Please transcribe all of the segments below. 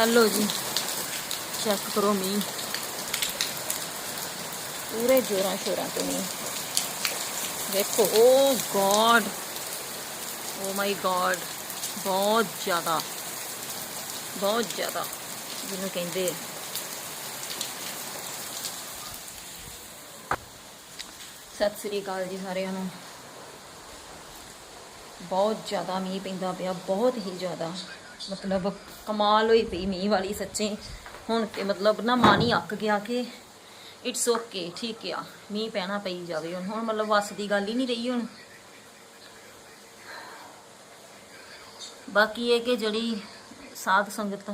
Hello ਜੀ। Check ਕਰੋ ਮੀਂਹ। ਪੂਰੇ ਜੋਰਾਂ ਸ਼ੋਰਾਂ ਤੇ ਮੀਂਹ। ਦੇਖੋ ਓ ਗॉड ਓ ਮਾਈ ਗॉड ਬਹੁਤ ਜ਼ਿਆਦਾ। ਬਹੁਤ ਜ਼ਿਆਦਾ, ਜਿਹਨੂੰ ਕਹਿੰਦੇ ਆ। ਸਤਿ ਸ੍ਰੀ ਅਕਾਲ ਜੀ ਸਾਰਿਆਂ ਨੂੰ। ਬਹੁਤ ਜ਼ਿਆਦਾ ਮੀਂਹ ਪੈਂਦਾ ਪਿਆ, ਬਹੁਤ ਹੀ ਜ਼ਿਆਦਾ। ਮਤਲਬ ਕਮਾਲ ਹੋਈ ਪਈ ਮੀਂਹ ਵਾਲੀ ਸੱਚੇ। ਹੁਣ ਤੇ ਮਤਲਬ ਨਾ ਮਨ ਹੀ ਅੱਕ ਗਿਆ ਕਿ ਇਟਸ ਓਕੇ ਠੀਕ ਆ। ਮੀਂਹ ਪੈਣਾ ਪਈ ਜਾਵੇ ਹੁਣ। ਹੁਣ ਮਤਲਬ ਵਸ ਦੀ ਗੱਲ ਹੀ ਨਹੀਂ ਰਹੀ ਹੁਣ। ਬਾਕੀ ਇਹ ਕਿ ਜਿਹੜੀ ਸਾਧ ਸੰਗਤ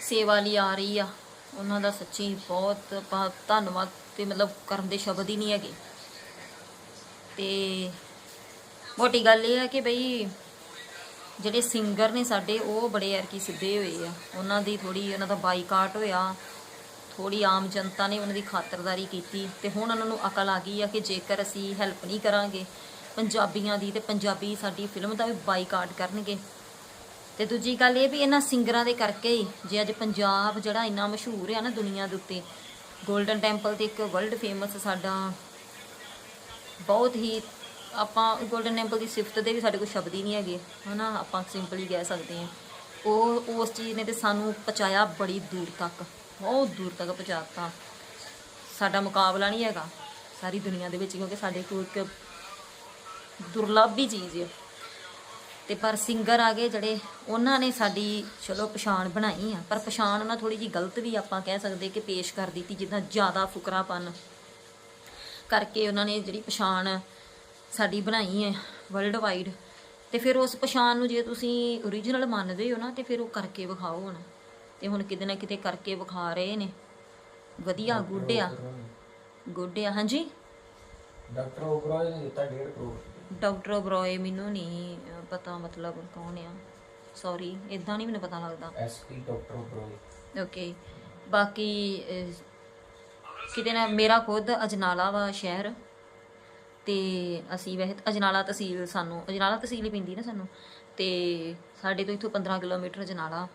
ਸੇਵਾ ਲਈ ਆ ਰਹੀ ਆ, ਉਹਨਾਂ ਦਾ ਸੱਚੀ ਬਹੁਤ ਬਹੁਤ ਧੰਨਵਾਦ ਤੇ ਮਤਲਬ ਕਰਨ ਦੇ ਸ਼ਬਦ ਹੀ ਨਹੀਂ ਹੈਗੇ। ਤੇ ਮੋਟੀ ਗੱਲ ਇਹ ਹੈ ਕਿ ਬਈ ਜਿਹੜੇ ਸਿੰਗਰ ਨੇ ਸਾਡੇ, ਉਹ ਬੜੇ ਯਾਰ ਕੀ ਸਿੱਧੇ ਹੋਏ ਆ। ਉਹਨਾਂ ਦੀ ਥੋੜੀ ਉਹਨਾਂ ਦਾ ਬਾਈਕਾਟ ਹੋਇਆ। ਥੋੜੀ ਆਮ ਜਨਤਾ ਨੇ ਉਹਨਾਂ ਦੀ ਖਾਤਰਦਾਰੀ ਕੀਤੀ। ਤੇ ਹੁਣ ਉਹਨਾਂ ਨੂੰ ਅਕਲ ਆ ਗਈ ਆ ਕਿ ਜੇਕਰ ਅਸੀਂ ਹੈਲਪ ਨਹੀਂ ਕਰਾਂਗੇ, ਪੰਜਾਬੀਆਂ ਦੀ ਤੇ ਪੰਜਾਬੀ ਸਾਡੀ ਫਿਲਮ ਦਾ ਵੀ ਬਾਈਕਾਟ ਕਰਨਗੇ। ਤੇ ਦੂਜੀ ਗੱਲ ਇਹ ਵੀ ਇਹਨਾਂ ਸਿੰਗਰਾਂ ਦੇ ਕਰਕੇ ਹੀ, ਜੇ ਅੱਜ ਪੰਜਾਬ ਜਿਹੜਾ ਇੰਨਾ ਮਸ਼ਹੂਰ ਹੈ ਨਾ ਦੁਨੀਆ ਦੇ ਉੱਤੇ 골ਡਨ ਟੈਂਪਲ ਤੇ ਇੱਕ ਵਰਲਡ ਫੇਮਸ ਸਾਡਾ ਬਹੁਤ ਹੀ ਆਪਾਂ 골ਡਨ ਟੈਂਪਲ ਦੀ ਸਿਫਤ ਦੇ ਵੀ ਸਾਡੇ ਕੋਲ ਸ਼ਬਦ ਹੀ ਨਹੀਂ ਹੈਗੇ, ਹਨਾ? ਆਪਾਂ ਸਿੰਪਲੀ ਕਹਿ ਸਕਦੇ ਹਾਂ। ਉਹ, ਉਸ ਚੀਜ਼ ਨੇ ਤੇ ਸਾਨੂੰ ਪਹੁੰਚਾਇਆ ਬੜੀ ਦੂਰ ਤੱਕ, ਬਹੁਤ ਦੂਰ ਤੱਕ ਪਹੁੰਚਾਤਾ। ਸਾਡਾ ਮੁਕਾਬਲਾ ਨਹੀਂ ਹੈਗਾ ਸਾਰੀ ਦੁਨੀਆ ਦੇ ਵਿੱਚ, ਕਿਉਂਕਿ ਸਾਡੇ ਕੋਲ ਇੱਕ ਦੁਰਲੱਭ ਹੀ ਚੀਜ਼ ਹੈ ਤੇ ਪਰ ਸਿੰਗਰ ਆ ਗਏ ਜਿਹੜੇ, ਉਹਨਾਂ ਨੇ ਸਾਡੀ, ਚਲੋ, ਪਛਾਣ ਬਣਾਈ ਆ। ਪਰ ਪਛਾਣ ਉਹਨਾਂ ਥੋੜੀ ਜੀ ਗਲਤ ਵੀ ਆਪਾਂ ਕਹਿ ਸਕਦੇ ਕਿ ਪੇਸ਼ ਕਰ ਦਿੱਤੀ, ਜਿੱਦਾਂ ਜ਼ਿਆਦਾ ਫੁਕਰਾਪਨ ਕਰਕੇ ਉਹਨਾਂ ਨੇ ਜਿਹੜੀ ਪਛਾਣ ਸਾਡੀ ਬਣਾਈ ਹੈ ਵਰਲਡ ਵਾਈਡ ਤੇ ਫਿਰ ਉਸ ਪਛਾਣ ਨੂੰ ਜੇ ਤੁਸੀਂ ਓਰੀਜਨਲ ਮੰਨਦੇ ਹੋ ਨਾ ਤੇ ਫਿਰ ਉਹ ਕਰਕੇ ਵਿਖਾਓ ਹੁਣ। ਤੇ ਹੁਣ ਕਿਤੇ ਨਾ ਕਿਤੇ ਕਰਕੇ ਵਿਖਾ ਰਹੇ ਨੇ। ਵਧੀਆ ਗੁੱਡ ਆ ਗੁੱਡ ਆ ਹਾਂਜੀ? ਡਾਕਟਰ ਓਬਰਾਏ ਨੇ ਦਿੱਤਾ 1.5 ਕਰੋੜ। ਡਾਕਟਰ ਓਬਰੋਏ ਮੈਨੂੰ ਨਹੀਂ ਪਤਾ ਮਤਲਬ ਕੌਣ ਆ। ਸੌਰੀ ਇਦਾਂ ਨਹੀਂ ਮੈਨੂੰ ਪਤਾ ਲੱਗਦਾ। SP doctor Oberoi. ਓਕੇ। ਬਾਕੀ ਕਿਤੇ ਨਾ ਮੇਰਾ ਖੁਦ ਅਜਨਾਲਾ ਵਾ ਸ਼ਹਿਰ। ਤੇ ਅਸੀਂ ਵੈਸੇ ਅਜਨਾਲਾ ਤਹਿਸੀਲ ਸਾਨੂੰ, ਅਜਨਾਲਾ ਤਹਿਸੀਲ ਹੀ ਪੈਂਦੀ ਨਾ ਸਾਨੂੰ, ਤੇ ਸਾਡੇ ਤੋਂ ਇੱਥੋਂ 15 ਕਿਲੋਮੀਟਰ ਅਜਨਾਲਾ।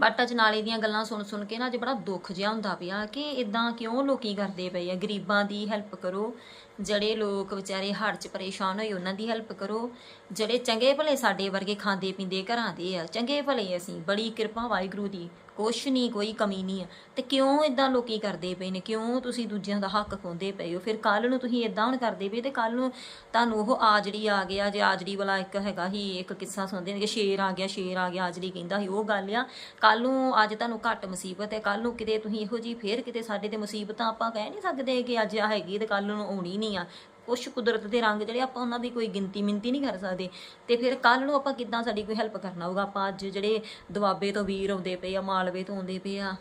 ਬਟ ਅਜਨਾਲੇ ਦੀਆਂ ਗੱਲਾਂ ਸੁਣ ਸੁਣ ਕੇ ਨਾ ਅੱਜ ਬੜਾ ਦੁੱਖ ਜਿਹਾ ਹੁੰਦਾ ਪਿਆ ਕਿ ਇਦਾਂ ਕਿਉਂ ਲੋਕੀ ਕਰਦੇ ਪਏ ਆ? ਗਰੀਬਾਂ ਦੀ ਹੈਲਪ ਕਰੋ ਜਿਹੜੇ ਲੋਕ ਵਿਚਾਰੇ ਹੜ੍ਹ 'ਚ ਪਰੇਸ਼ਾਨ ਹੋਏ, ਉਹਨਾਂ ਦੀ ਹੈਲਪ ਕਰੋ। ਜਿਹੜੇ ਚੰਗੇ ਭਲੇ ਸਾਡੇ ਵਰਗੇ ਖਾਂਦੇ ਪੀਂਦੇ ਘਰਾਂ ਦੇ ਆ, ਚੰਗੇ ਭਲੇ ਅਸੀਂ, ਬੜੀ ਕਿਰਪਾ ਵਾਹਿਗੁਰੂ ਦੀ, ਕੁਛ ਨਹੀਂ ਕੋਈ ਕਮੀ ਨਹੀਂ ਆ। ਤੇ ਕਿਉਂ ਇਦਾਂ ਲੋਕੀ ਕਰਦੇ ਪਏ ਨੇ? ਕਿਉਂ ਤੁਸੀਂ ਦੂਜਿਆਂ ਦਾ ਹੱਕ ਖੋਂਦੇ ਪਏ ਹੋ? ਫਿਰ ਕੱਲ ਨੂੰ ਤੁਸੀਂ ਇਦਾਂ ਹੁਣ ਕਰਦੇ ਪਏ ਤੇ ਕੱਲ ਨੂੰ ਤੁਹਾਨੂੰ ਉਹ ਆਜੜੀ ਆ ਗਿਆ, ਜੇ ਆਜੜੀ ਵਾਲਾ ਇੱਕ ਹੈਗਾ ਹੀ ਇੱਕ ਕਿੱਸਾ ਸੁਣਦੇ ਨੇ ਕਿ ਸ਼ੇਰ ਆ ਗਿਆ, ਸ਼ੇਰ ਆ ਗਿਆ, ਆਜੜੀ ਕਹਿੰਦਾ ਸੀ, ਉਹ ਗੱਲ ਆ। ਕੱਲ ਨੂੰ ਅੱਜ ਤੁਹਾਨੂੰ ਘੱਟ ਮੁਸੀਬਤ ਹੈ ਕੱਲ ਨੂੰ ਕਿਤੇ ਤੁਸੀਂ ਇਹੋ ਜੀ ਫੇਰ ਕਿਤੇ ਸਾਡੇ ਤੇ ਮੁਸੀਬਤਾਂ ਆਪਾਂ ਕਹਿ ਨਹੀਂ ਸਕਦੇ ਕਿ ਅੱਜ ਆ ਹੈਗੀ ਤੇ ਕੱਲ ਨੂੰ ਆਉਣੀ ਨਹੀਂ ਆ। ਕੁਛ ਕੁਦਰਤ ਦੇ ਰੰਗ ਜਿਹੜੇ ਆਪਾਂ ਉਹਨਾਂ ਦੀ ਕੋਈ ਗਿਣਤੀ ਮਿੰਤੀ ਨਹੀਂ ਕਰ ਸਕਦੇ। ਤੇ ਫਿਰ ਕੱਲ ਨੂੰ ਆਪਾਂ ਕਿੱਦਾਂ ਸਾਡੀ ਕੋਈ ਹੈਲਪ ਕਰਨਾ ਹੋਊਗਾ? ਆਪਾਂ ਅੱਜ ਜਿਹੜੇ ਦੁਆਬੇ ਤੋਂ ਵੀਰ ਆਉਂਦੇ ਪਏ ਆ, ਮਾਲਵੇ ਤੋਂ ਆਉਂਦੇ ਪਏ ਆ,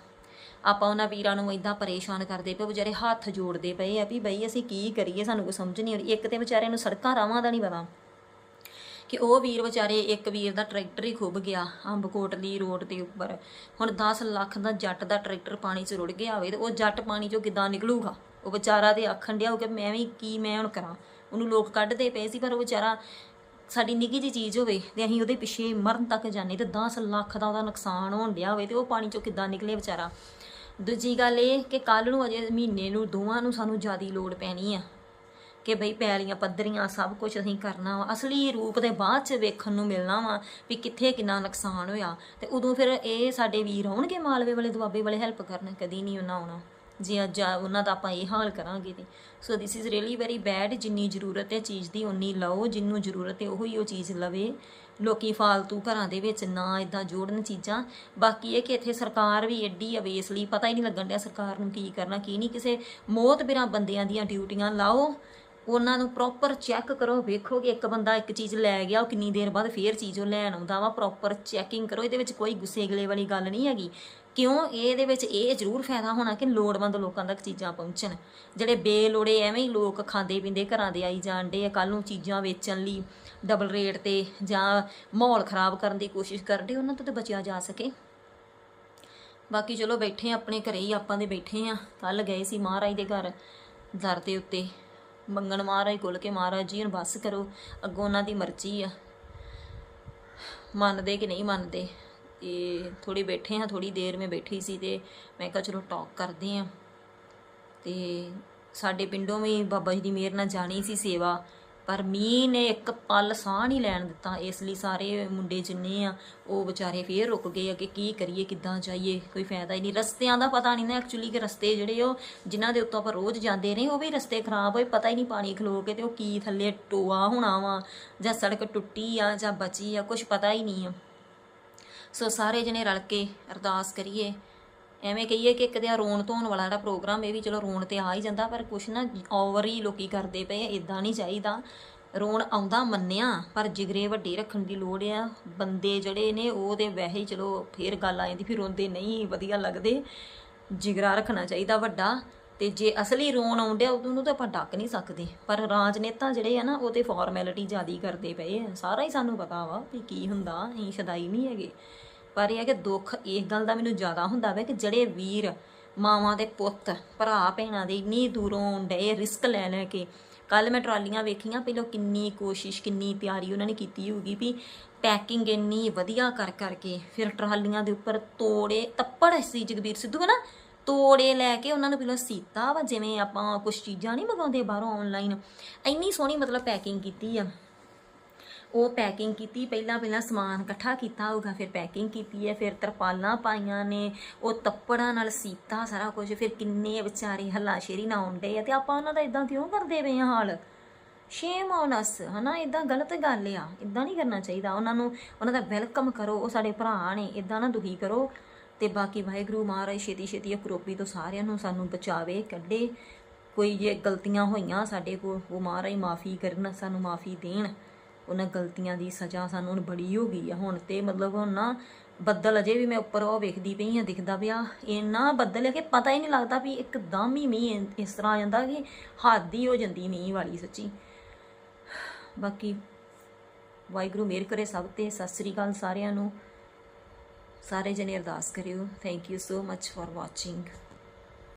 ਆਪਾਂ ਉਹਨਾਂ ਵੀਰਾਂ ਨੂੰ ਇਦਾਂ ਪਰੇਸ਼ਾਨ ਕਰਦੇ ਪਏ, ਵਿਚਾਰੇ ਹੱਥ ਜੋੜਦੇ ਪਏ ਆ ਵੀ ਬਈ ਅਸੀਂ ਕੀ ਕਰੀਏ, ਸਾਨੂੰ ਕੋਈ ਸਮਝ ਨਹੀਂ ਆ ਰਹੀ। ਇੱਕ ਤੇ ਵਿਚਾਰਿਆਂ ਨੂੰ ਸੜਕਾਂ ਰਾਵਾਂ ਦਾ ਨਹੀਂ ਪਤਾ ਕਿ ਉਹ ਵੀਰ ਵਿਚਾਰੇ ਇੱਕ ਵੀਰ ਦਾ ਟਰੈਕਟਰ ਹੀ ਖੁੱਭ ਗਿਆ ਅੰਬਕੋਟਲੀ ਰੋਡ ਦੇ ਉੱਪਰ। ਹੁਣ 10 ਲੱਖ ਦਾ ਜੱਟ ਦਾ ਟਰੈਕਟਰ ਪਾਣੀ 'ਚ ਰੁੜ ਗਿਆ ਹੋਵੇ ਤੇ ਉਹ ਜੱਟ ਪਾਣੀ 'ਚੋਂ ਕਿੱਦਾਂ ਨਿਕਲੂਗਾ? ਉਹ ਵਿਚਾਰਾ ਤੇ ਆਖਣ ਡਿਆ ਹੋਊਗਾ, ਮੈਂ ਵੀ ਕੀ ਮੈਂ ਹੁਣ ਕਰਾਂ। ਉਹਨੂੰ ਲੋਕ ਕੱਢਦੇ ਪਏ ਸੀ, ਪਰ ਉਹ ਵਿਚਾਰਾ ਸਾਡੀ ਨਿੱਕੀ ਜਿਹੀ ਚੀਜ਼ ਹੋਵੇ ਤੇ ਅਸੀਂ ਉਹਦੇ ਪਿੱਛੇ ਮਰਨ ਤੱਕ ਜਾਂਦੇ ਤੇ 10 ਲੱਖ ਦਾ ਉਹਦਾ ਨੁਕਸਾਨ ਹੋਣ ਡਿਆ ਹੋਵੇ ਤੇ ਉਹ ਪਾਣੀ 'ਚੋਂ ਕਿੱਦਾਂ ਨਿਕਲੇ ਵਿਚਾਰਾ। ਦੂਜੀ ਗੱਲ ਇਹ ਕਿ ਕੱਲ ਨੂੰ ਅਜੇ ਮਹੀਨੇ ਨੂੰ, ਦੋਵਾਂ ਨੂੰ ਸਾਨੂੰ ਜ਼ਿਆਦੀ ਲੋੜ ਪੈਣੀ ਆ ਕਿ ਬਈ ਪੈਲੀਆਂ, ਪੱਧਰੀਆਂ ਸਭ ਕੁਝ ਅਸੀਂ ਕਰਨਾ ਵਾ। ਅਸਲੀ ਰੂਪ ਦੇ ਬਾਅਦ ਚ ਵੇਖਣ ਨੂੰ ਮਿਲਣਾ ਵਾ ਵੀ ਕਿੱਥੇ ਕਿੰਨਾ ਨੁਕਸਾਨ ਹੋਇਆ। ਤੇ ਉਦੋਂ ਫਿਰ ਇਹ ਸਾਡੇ ਵੀਰ ਆਉਣਗੇ ਮਾਲਵੇ ਵਾਲੇ, ਦੁਆਬੇ ਵਾਲੇ ਹੈਲਪ ਕਰਨ, ਕਦੀ ਨਹੀਂ ਉਹਨਾਂ ਆਉਣਾ। ਜੇ ਅੱਜ ਉਹਨਾਂ ਦਾ ਆਪਾਂ ਇਹ ਹਾਲ ਕਰਾਂਗੇ ਤੇ। So this is really very bad ਜਿੰਨੀ ਜ਼ਰੂਰਤ ਹੈ ਚੀਜ਼ ਦੀ ਉਨੀ ਲਓ, ਜਿੰਨੂੰ ਜ਼ਰੂਰਤ ਹੈ ਉਹੀ ਉਹ ਚੀਜ਼ ਲਵੇ। ਲੋਕੀ ਫਾਲਤੂ ਘਰਾਂ ਦੇ ਵਿੱਚ ਨਾ ਇਦਾਂ ਜੋੜਨ ਚੀਜ਼ਾਂ। ਬਾਕੀ ਇਹ ਕਿ ਇੱਥੇ ਸਰਕਾਰ ਵੀ ਐਡੀ ਅਵੇਸਲੀ ਪਤਾ ਹੀ ਨਹੀਂ ਲੱਗਣ ਡਿਆ ਸਰਕਾਰ ਨੂੰ ਕੀ ਕਰਨਾ, ਕੀ ਨਹੀਂ। ਕਿਸੇ ਮੌਤ ਬਿਰਾਂ ਬੰਦਿਆਂ ਦੀਆਂ ਡਿਊਟੀਆਂ ਲਾਓ, ਉਹਨਾਂ ਨੂੰ ਪ੍ਰੋਪਰ ਚੈੱਕ ਕਰੋ। ਵੇਖੋ ਕਿ ਇੱਕ ਬੰਦਾ ਇੱਕ ਚੀਜ਼ ਲੈ ਗਿਆ, ਉਹ ਕਿੰਨੀ ਦੇਰ ਬਾਅਦ ਫੇਰ ਚੀਜ਼ ਉਹ ਲੈਣ ਆਉਂਦਾ ਵਾ। ਪ੍ਰੋਪਰ ਚੈਕਿੰਗ ਕਰੋ, ਇਹਦੇ ਵਿੱਚ ਕੋਈ ਗੁੱਸੇ ਗਲੇ ਵਾਲੀ ਗੱਲ ਨਹੀਂ ਹੈਗੀ। ਕਿਉਂ ਇਹਦੇ ਵਿੱਚ ਇਹ ਜ਼ਰੂਰ ਫਾਇਦਾ ਹੋਣਾ ਕਿ ਲੋੜਵੰਦ ਲੋਕਾਂ ਤੱਕ ਚੀਜ਼ਾਂ ਪਹੁੰਚਣ। ਜਿਹੜੇ ਬੇਲੋੜੇ ਐਵੇਂ ਹੀ ਲੋਕ ਖਾਂਦੇ ਪੀਂਦੇ ਘਰਾਂ ਦੇ ਆਈ ਜਾਂਦੇ ਆ ਕੱਲ ਨੂੰ ਚੀਜ਼ਾਂ ਵੇਚਣ ਲਈ ਡਬਲ ਰੇਟ ਤੇ ਜਾਂ ਮਾਹੌਲ ਖਰਾਬ ਕਰਨ ਦੀ ਕੋਸ਼ਿਸ਼ ਕਰਦੇ ਉਹਨਾਂ ਤੋਂ ਤੇ ਬਚਿਆ ਜਾ ਸਕੇ। ਬਾਕੀ ਚਲੋ ਬੈਠੇ ਆਪਣੇ ਘਰੇ ਹੀ ਆਪਾਂ ਦੇ ਬੈਠੇ ਆ। ਕੱਲ ਗਏ ਸੀ ਮਹਾਰਾਜ ਦੇ ਘਰ, ਦਰ ਦੇ ਉੱਤੇ। ਮੰਗਣ ਮਹਾਰਾਜ ਕੋਲ ਕੇ ਮਹਾਰਾਜ ਜੀ ਨੂੰ ਬਸ ਕਰੋ, ਅੱਗੋਂ ਉਹਨਾਂ ਦੀ ਮਰਜ਼ੀ ਆ। ਮੰਨਦੇ ਕਿ ਨਹੀਂ ਮੰਨਦੇ? ਤੇ ਥੋੜੀ ਬੈਠੇ ਹਾਂ ਥੋੜੀ ਦੇਰ ਮੈਂ ਬੈਠੀ ਸੀ ਤੇ ਮੈਂ ਕਿਹਾ ਚਲੋ ਟਾਕ ਕਰਦੇ ਹਾਂ। ਤੇ ਸਾਡੇ ਪਿੰਡੋਂ ਵੀ ਬਾਬਾ ਜੀ ਦੀ ਮਿਹਰ ਨਾਲ ਜਾਣੀ ਸੀ ਸੇਵਾ, ਪਰ ਮੀਂਹ ਨੇ ਇੱਕ ਪਲ ਸਾਹ ਨਹੀਂ ਲੈਣ ਦਿੱਤਾ। ਇਸ ਲਈ ਸਾਰੇ ਮੁੰਡੇ ਜਿੰਨੇ ਆ, ਉਹ ਵਿਚਾਰੇ ਫੇਰ ਰੁਕ ਗਏ ਆ ਕਿ ਕੀ ਕਰੀਏ, ਕਿੱਦਾਂ ਜਾਈਏ, ਕੋਈ ਫਾਇਦਾ ਹੀ ਨਹੀਂ। ਰਸਤਿਆਂ ਦਾ ਪਤਾ ਨਹੀਂ ਨਾ ਐਕਚੁਅਲੀ ਕਿ ਰਸਤੇ ਜਿਹੜੇ ਉਹ, ਜਿਨ੍ਹਾਂ ਦੇ ਉੱਤੋਂ ਆਪਾਂ ਰੋਜ਼ ਜਾਂਦੇ ਰਹੇ, ਉਹ ਵੀ ਰਸਤੇ ਖਰਾਬ ਹੋਏ, ਪਤਾ ਹੀ ਨਹੀਂ ਪਾਣੀ ਖਲੋ ਕੇ ਤੇ ਉਹ ਕੀ ਥੱਲੇ ਟੋਆ ਹੋਣਾ ਵਾ, ਜਾਂ ਸੜਕ ਟੁੱਟੀ ਆ, ਜਾਂ ਬਚੀ ਆ ਕੁਝ ਪਤਾ ਹੀ ਨਹੀਂ ਆ। ਸੋ ਸਾਰੇ ਜਣੇ ਰਲ ਕੇ ਅਰਦਾਸ ਕਰੀਏ। ਐਵੇਂ ਕਹੀਏ ਕਿ ਇੱਕ ਕਦੇ ਰੋਣ ਧੋਣ ਵਾਲਾ ਜਿਹੜਾ ਪ੍ਰੋਗਰਾਮ, ਇਹ ਵੀ ਚਲੋ ਰੋਣ ਤੇ ਆ ਹੀ ਜਾਂਦਾ, ਪਰ ਕੁਛ ਨਾ ਓਵਰ ਹੀ ਲੋਕੀ ਕਰਦੇ ਪਏ ਇਦਾਂ ਨਹੀਂ ਚਾਹੀਦਾ। ਰੋਣ ਆਉਂਦਾ ਮੰਨਿਆ, ਪਰ ਜਿਗਰੇ ਵੱਡੇ ਰੱਖਣ ਦੀ ਲੋੜ ਆ। ਬੰਦੇ ਜਿਹੜੇ ਨੇ, ਉਹ ਤੇ ਵੈਸੇ ਹੀ ਚਲੋ ਫੇਰ ਗੱਲ ਆ ਜਾਂਦੀ, ਫਿਰ ਰੋਂਦੇ ਨਹੀਂ ਵਧੀਆ ਲੱਗਦੇ। ਜਿਗਰਾ ਰੱਖਣਾ ਚਾਹੀਦਾ ਵੱਡਾ। ਤੇ ਜੇ ਅਸਲੀ ਰੋਣ ਆਉਂਦਿਆ ਉਹਨੂੰ ਤਾਂ ਆਪਾਂ ਡੱਕ ਨਹੀਂ ਸਕਦੇ। ਪਰ ਰਾਜਨੇਤਾ ਜਿਹੜੇ ਆ ਨਾ, ਉਹ ਤੇ ਫਾਰਮੈਲਿਟੀ ਜ਼ਿਆਦੀ ਕਰਦੇ ਪਏ ਆ। ਸਾਰਾ ਹੀ ਸਾਨੂੰ ਪਤਾ ਵਾ ਵੀ ਕੀ ਹੁੰਦਾ, ਅਸੀਂ ਸਦਾਈ ਨਹੀਂ ਹੈਗੇ। ਪਰ ਇਹ ਹੈ ਕਿ ਦੁੱਖ, ਇਸ ਗੱਲ ਦਾ ਮੈਨੂੰ ਜ਼ਿਆਦਾ ਹੁੰਦਾ ਵਾ ਕਿ ਜਿਹੜੇ ਵੀਰ ਮਾਵਾਂ ਦੇ ਪੁੱਤ, ਭਰਾ, ਭੈਣਾਂ ਦੇ ਇੰਨੀ ਦੂਰੋਂ ਡੇ ਰਿਸਕ ਲੈ ਲੈ ਕੇ। ਕੱਲ ਮੈਂ ਟਰਾਲੀਆਂ ਵੇਖੀਆਂ, ਪਹਿਲਾਂ ਕਿੰਨੀ ਕੋਸ਼ਿਸ਼, ਕਿੰਨੀ ਤਿਆਰੀ ਉਹਨਾਂ ਨੇ ਕੀਤੀ ਹੋਊਗੀ ਵੀ ਪੈਕਿੰਗ ਇੰਨੀ ਵਧੀਆ ਕਰ ਕਰਕੇ ਫਿਰ ਟਰਾਲੀਆਂ ਦੇ ਉੱਪਰ ਤੋੜੇ, ਤੱਪੜ ਸੀ ਜਗਬੀਰ ਸਿੱਧੂ ਹੈ ਨਾ ਤੋੜੇ ਲੈ ਕੇ ਉਹਨਾਂ ਨੂੰ ਪਹਿਲਾਂ ਸੀਤਾ ਵਾ, ਜਿਵੇਂ ਆਪਾਂ ਕੁਝ ਚੀਜ਼ਾਂ ਨਹੀਂ ਮੰਗਾਉਂਦੇ ਬਾਹਰੋਂ ਆਨਲਾਈਨ ਇੰਨੀ ਸੋਹਣੀ ਮਤਲਬ ਪੈਕਿੰਗ ਕੀਤੀ ਆ। ਉਹ ਪੈਕਿੰਗ ਕੀਤੀ, ਪਹਿਲਾਂ ਪਹਿਲਾਂ ਸਮਾਨ ਇਕੱਠਾ ਕੀਤਾ ਹੋਊਗਾ, ਫਿਰ ਪੈਕਿੰਗ ਕੀਤੀ ਹੈ ਫਿਰ ਤਰਪਾਲਾਂ ਪਾਈਆਂ ਨੇ, ਉਹ ਤੱਪੜਾਂ ਨਾਲ ਸੀਤਾ ਸਾਰਾ ਕੁਝ ਫਿਰ ਕਿੰਨੇ ਵਿਚਾਰੇ ਹੱਲਾਸ਼ੇਰੀ ਨਾ ਆਉਂਦੇ ਆ, ਤੇ ਆਪਾਂ ਉਹਨਾਂ ਦਾ ਇਦਾਂ ਕਿਉਂ ਕਰਦੇ ਪਏ ਆ ਹਾਲ? ਸ਼ੇਮ ਔਨ ਅਸ ਹਨਾ? ਇਦਾਂ ਗਲਤ ਗੱਲ ਆ ਇਦਾਂ ਨਹੀਂ ਕਰਨਾ ਚਾਹੀਦਾ। ਉਹਨਾਂ ਨੂੰ, ਉਹਨਾਂ ਦਾ ਵੈਲਕਮ ਕਰੋ, ਉਹ ਸਾਡੇ ਭਰਾ ਨੇ ਇਦਾਂ ਨਾ ਦੁਖੀ ਕਰੋ। ਤੇ ਬਾਕੀ ਵਾਹਿਗੁਰੂ ਮਹਾਰਾਜ ਛੇਤੀ ਛੇਤੀ ਅਕਰੋਪੀ ਤੋਂ ਸਾਰਿਆਂ ਨੂੰ ਸਾਨੂੰ ਬਚਾਵੇ, ਕੱਢੇ। ਕੋਈ ਜੇ ਗਲਤੀਆਂ ਹੋਈਆਂ ਸਾਡੇ ਕੋਲ, ਉਹ ਮਹਾਰਾਜ ਮਾਫੀ ਕਰਨ, ਸਾਨੂੰ ਮਾਫੀ ਦੇਣ। ਉਹਨਾਂ ਗਲਤੀਆਂ ਦੀ ਸਜ਼ਾ ਸਾਨੂੰ ਹੁਣ ਬੜੀ ਹੋ ਗਈ ਆ ਹੁਣ ਤੇ ਮਤਲਬ ਹੁਣ ਨਾ ਬੱਦਲ ਅਜੇ ਵੀ ਮੈਂ ਉੱਪਰ ਉਹ ਵੇਖਦੀ ਪਈ ਆ, ਦਿਖਦਾ ਪਿਆ। ਇੰਨਾ ਬੱਦਲ ਹੈ ਕਿ ਪਤਾ ਹੀ ਨਹੀਂ ਲੱਗਦਾ ਵੀ ਇੱਕਦਮ ਹੀ ਮੀਂਹ ਇਸ ਤਰ੍ਹਾਂ ਆ ਜਾਂਦਾ ਕਿ ਹੱਦ ਹੀ ਹੋ ਜਾਂਦੀ ਮੀਂਹ ਵਾਲੀ ਸੱਚੀ। ਬਾਕੀ ਵਾਹਿਗੁਰੂ ਮਿਹਰ ਕਰੇ ਸਭ ਤੇ। ਸਤਿ ਸ੍ਰੀ ਅਕਾਲ ਸਾਰਿਆਂ ਨੂੰ। ਸਾਰੇ ਜਣੇ ਅਰਦਾਸ ਕਰਿਓ। Thank you so much for watching